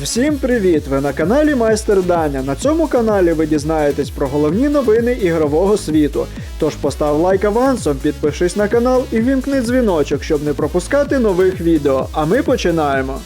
Всім привіт! Ви на каналі Майстер Даня. На цьому каналі ви дізнаєтесь про головні новини ігрового світу. Тож постав лайк авансом, підпишись на канал і вімкни дзвіночок, щоб не пропускати нових відео. А ми починаємо.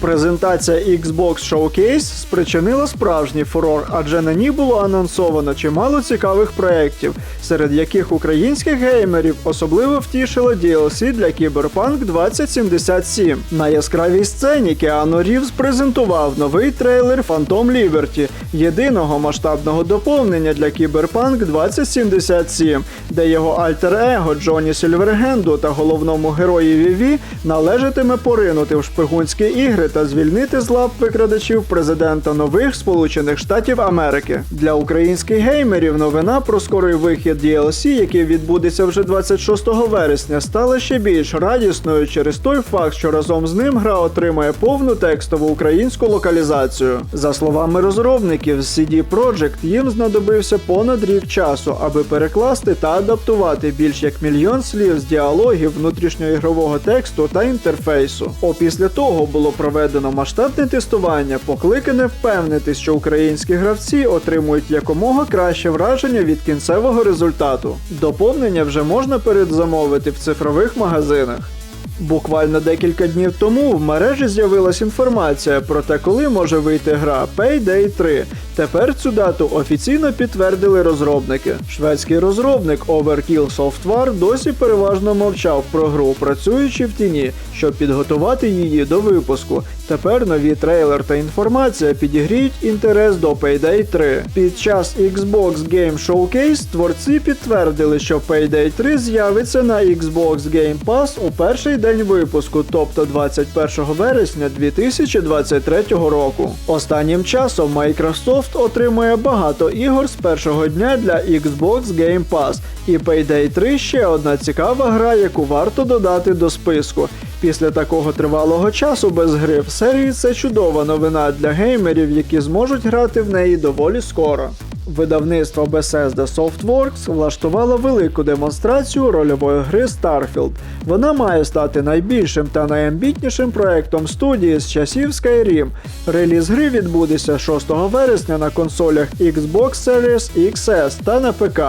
Презентація Xbox Showcase спричинила справжній фурор, адже на ній було анонсовано чимало цікавих проєктів, серед яких українських геймерів особливо втішило DLC для Cyberpunk 2077. На яскравій сцені Кіану Рівз презентував новий трейлер Phantom Liberty, єдиного масштабного доповнення для Cyberpunk 2077, де його альтер-его Джоні Сільвергенду та головному героєві Ві належатиме поринути в шпигунські ігри та звільнити з лап викрадачів президента нових Сполучених Штатів Америки. Для українських геймерів новина про скорий вихід DLC, який відбудеться вже 26 вересня, стала ще більш радісною через той факт, що разом з ним гра отримає повну текстову українську локалізацію. За словами розробників з CD Projekt, їм знадобився понад рік часу, аби перекласти та адаптувати більш як мільйон слів з діалогів внутрішньоігрового тексту та інтерфейсу. Опісля того було проведено масштабне тестування, покликане впевнитись, що українські гравці отримують якомога краще враження від кінцевого результату. Доповнення вже можна передзамовити в цифрових магазинах. Буквально декілька днів тому в мережі з'явилась інформація про те, коли може вийти гра Payday 3. Тепер цю дату офіційно підтвердили розробники. Шведський розробник Overkill Software досі переважно мовчав про гру, працюючи в тіні, щоб підготувати її до випуску. Тепер нові трейлер та інформація підігріють інтерес до Payday 3. Під час Xbox Game Showcase творці підтвердили, що Payday 3 з'явиться на Xbox Game Pass у перший день випуску, тобто 21 вересня 2023 року. Останнім часом Microsoft отримує багато ігор з першого дня для Xbox Game Pass, і Payday 3 ще одна цікава гра, яку варто додати до списку. Після такого тривалого часу без гри в серії це чудова новина для геймерів, які зможуть грати в неї доволі скоро. Видавництво Bethesda Softworks влаштувало велику демонстрацію рольової гри Starfield. Вона має стати найбільшим та найамбітнішим проектом студії з часів Skyrim. Реліз гри відбудеться 6 вересня на консолях Xbox Series XS та на ПК.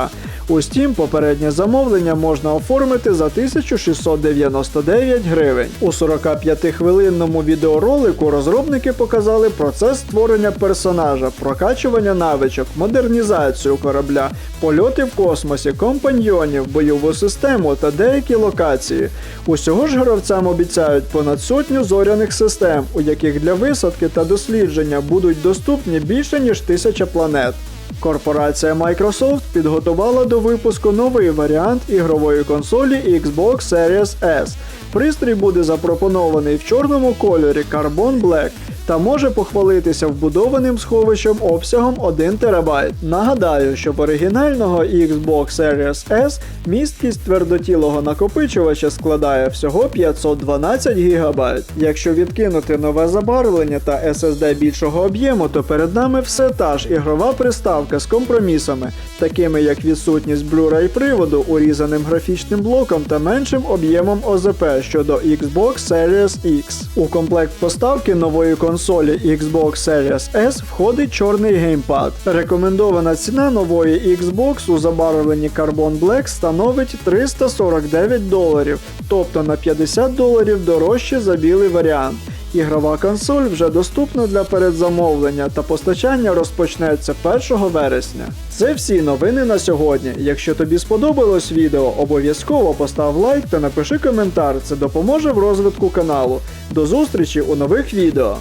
У попереднє замовлення можна оформити за 1699 гривень. У 45-хвилинному відеоролику розробники показали процес створення персонажа, прокачування навичок, модернізацію корабля, польоти в космосі, компаньйонів, бойову систему та деякі локації. Усього ж гравцям обіцяють понад сотню зоряних систем, у яких для висадки та дослідження будуть доступні більше ніж тисяча планет. Корпорація Microsoft підготувала до випуску новий варіант ігрової консолі Xbox Series S. Пристрій буде запропонований в чорному кольорі Carbon Black та може похвалитися вбудованим сховищем обсягом 1 ТБ. Нагадаю, що в оригінального Xbox Series S місткість твердотілого накопичувача складає всього 512 ГБ. Якщо відкинути нове забарвлення та SSD більшого об'єму, то перед нами все та ж ігрова приставка з компромісами, такими як відсутність Blu-ray приводу, урізаним графічним блоком та меншим об'ємом ОЗП щодо Xbox Series X. У комплект поставки нової консолі Xbox Series S входить чорний геймпад. Рекомендована ціна нової Xbox у забарвленні Carbon Black становить 349 доларів, тобто на 50 доларів дорожче за білий варіант. Ігрова консоль вже доступна для передзамовлення та постачання розпочнеться 1 вересня. Це всі новини на сьогодні. Якщо тобі сподобалось відео, обов'язково постав лайк та напиши коментар. Це допоможе в розвитку каналу. До зустрічі у нових відео.